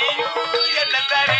என்ன தரே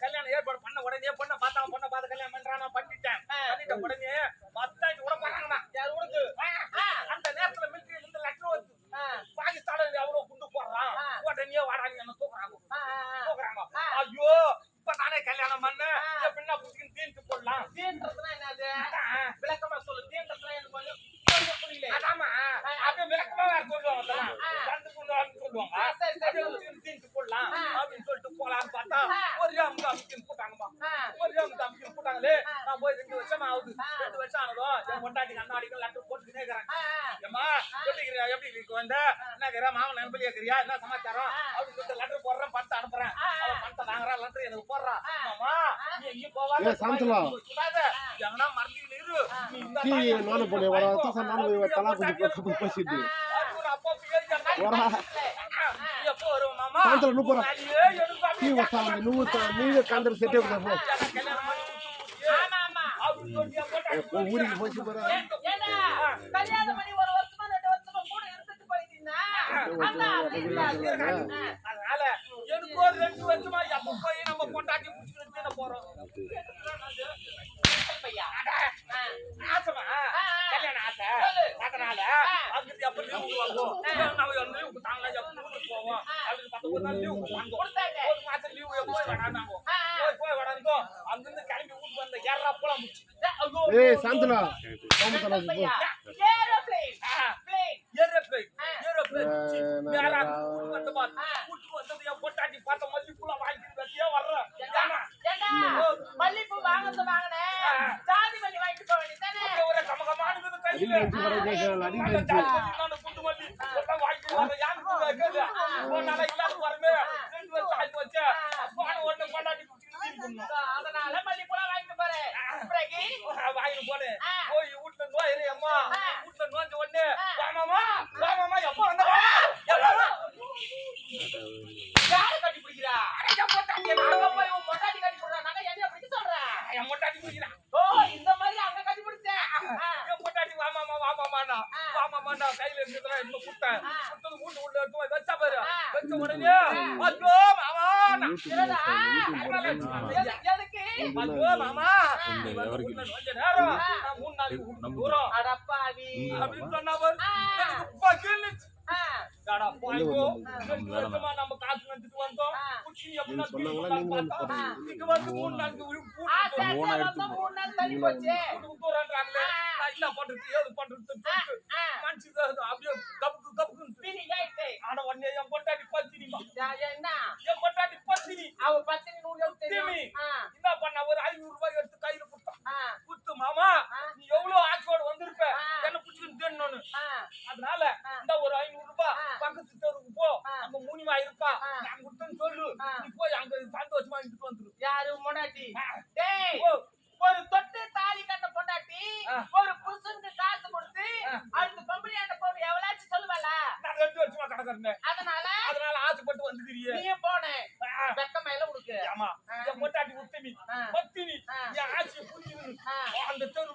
கல்யாணம் ஏற்பாடு பண்ண உடனே பொண்ணை பார்த்தா பொண்ணை பார்த்து கல்யாணம் பண்றான்? பண்ணிட்டேன். பண்ணிட்ட உடனே பார்த்து pole wala to sa nan we tala ko ko ko ko si di wala tantra nu pora ki wa sa nan nu to ni ga kandar sete ko ho ஓ ஊருக்கு போச்சு போற கல்யாணம் பண்ணி ஒரு வருஷமா ரெண்டு வருஷமா கூட இருந்துட்டு போயிட்டீங்கன்னா ஏய் Santhana Santhana aeroplane plane aeroplane aeroplane மேரா கூட்டு வந்த பாத்து கூட்டு வந்தது ஏன் போட்டாட்டி பார்த்த மல்லி பூல வாங்கி வச்சியா வர்ற ஏண்டா மல்லி பூ வாங்கறது வாங்கனே ஜாதி மல்லி வாங்கிட்டு போக வேண்டியதானே ஒரே கமகமானது கையில அடி அடி அடப்பாவி நம்ம காசு வந்துட்டு வந்தோம் மூணு நாள் தள்ளி போச்சு இல்ல பண்றது ஏது பண்றது அப்படியே என் பொண்டாட்டி பத்தினி என்ன என் பொண்டாட்டி பத்தினி அவ பத்தினி நூறு எடுத்து என்ன பண்ண ஒரு ஐநூறு ரூபாய் எடுத்து கையில கொடுத்தான் குத்து மாமா நீ எவ்வளவு ஆக்கோடு வந்திருப்ப என்ன பிடிச்சிட்டு தேடணும்னு அதனால இந்த ஒரு ஐநூறு ரூபாய் பக்கத்து தெருவுக்கு போ அங்க மூணிமா இருப்பா நான் கொடுத்தேன்னு சொல்லு நீ போய் அங்க சந்தோஷமா இருந்துட்டு வந்துரு யாரு முன்னாடி ஒரு தொட்டு தாலி கட்ட பொண்டாட்டி ஒரு புருஷனுக்கு காசு கொடுத்து அடுத்த பொம்பளையாட்ட போன எவ்வளாச்சும் சொல்லுவாளா நான் ரெண்டு வருஷமா கடக்கிறேன் அதனால அதனால ஆசைப்பட்டு வந்துக்கிறீங்க நீ போனேன் வெக்க மேல உடுக்கு. ஆமா. பொட்டாட்டி பொண்டாட்டி உத்தமி பத்தினி. என் ஆட்சியை அந்த தெருவு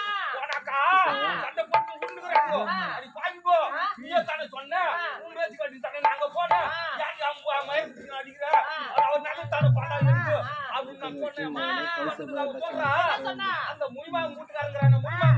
அந்த முனிமா வீட்டுக்காரங்கிறானே, முனிமா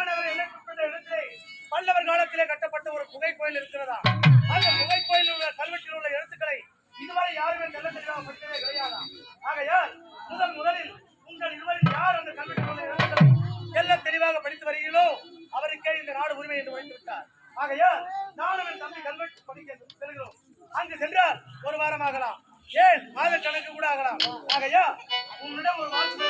காஞ்சி இடத்திலே பல்லவர் காலத்திலே கட்டப்பட்ட ஒரு குகை கோயில் இருக்கிறதா? அந்த குகை கோயிலில் உள்ள கல்வெட்டில் உள்ள எழுத்துக்களை இதுவரை யாருமே செல்ல தெளிவாக படித்ததே கிடையாதா? ஆகையால் முதல் முதலில் உங்கள் இருவரில் யார் அந்த கல்வெட்டில் உள்ள எழுத்துக்களை தெல்ல தெளிவாக படித்து வருகிறீர்களோ அவருக்கே இந்த நாடு உரிமை என்று வைத்து விட்டார் ஆகையால் நானும் என் தம்பி கல்வெட்டு படிக்க செல்கிறோம். அங்கு சென்றால் ஒரு வாரம் ஆகலாம். ஏன்? மாத கணக்கு கூட ஆகலாம். ஆகையா உங்களிடம் ஒரு வாக்கு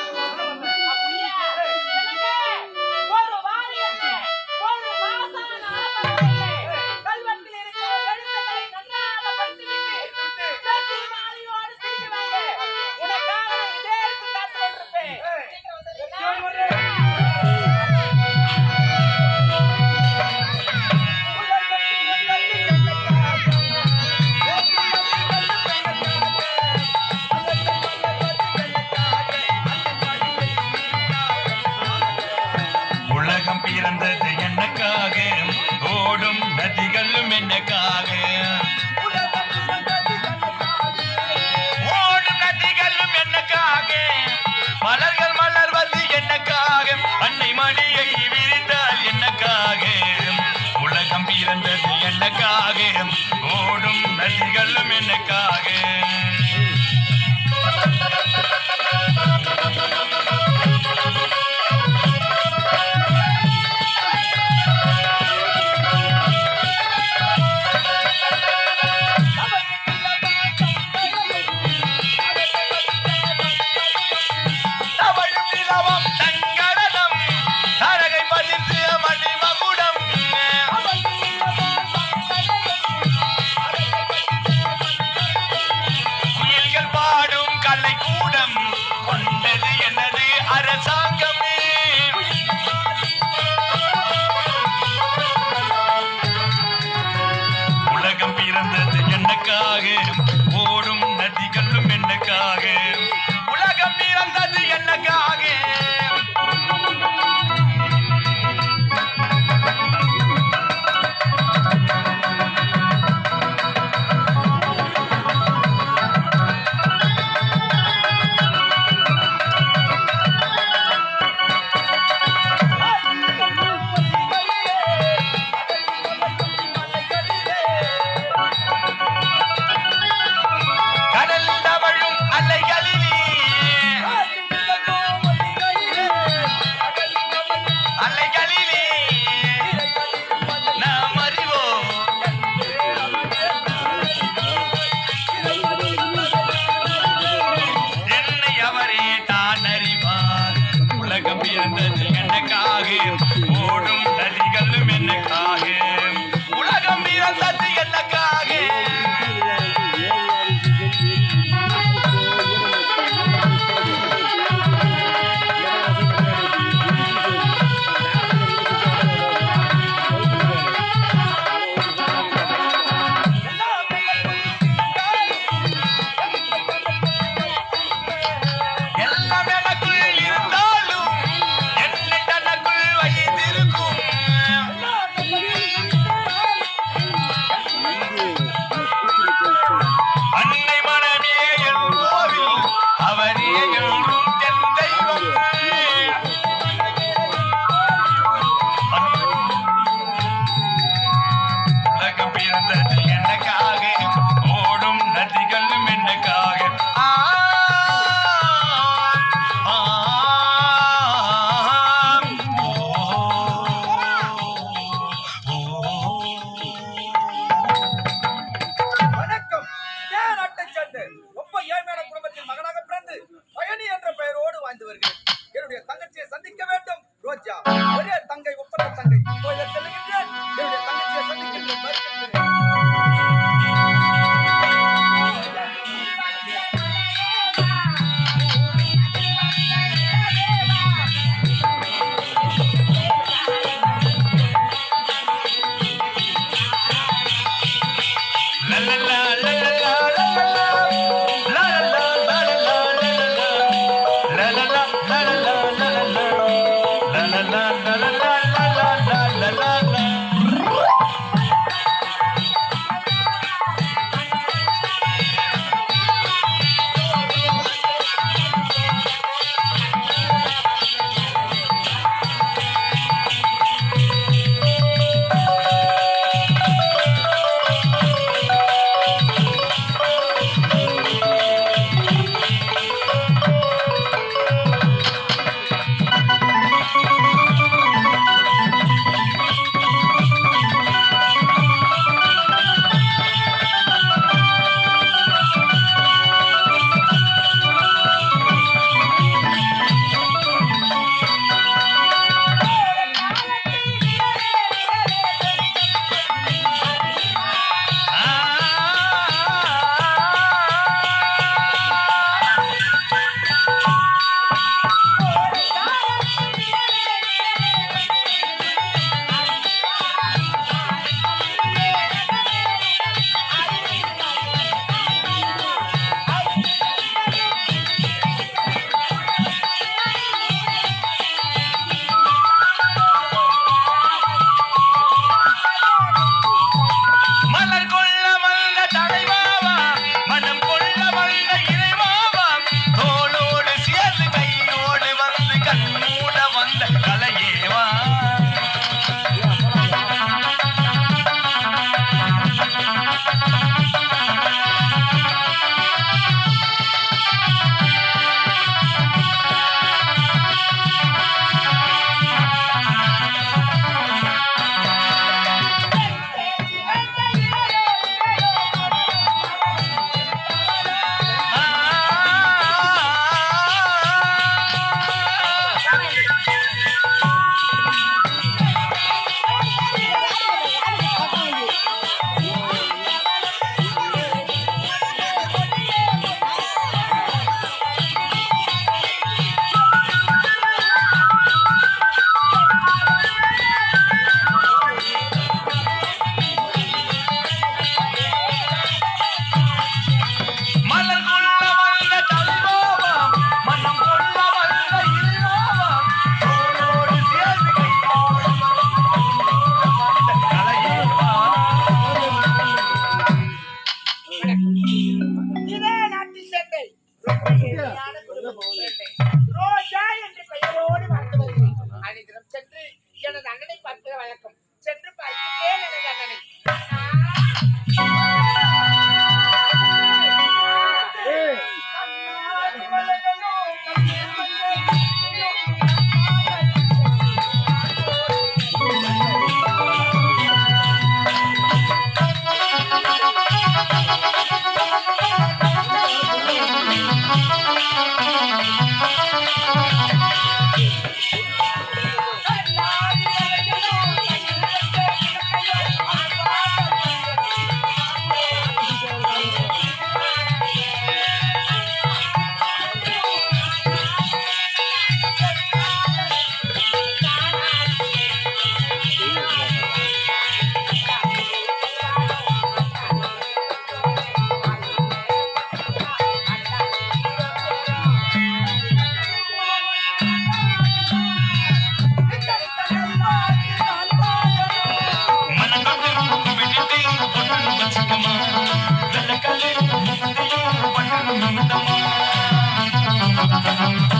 Thank you.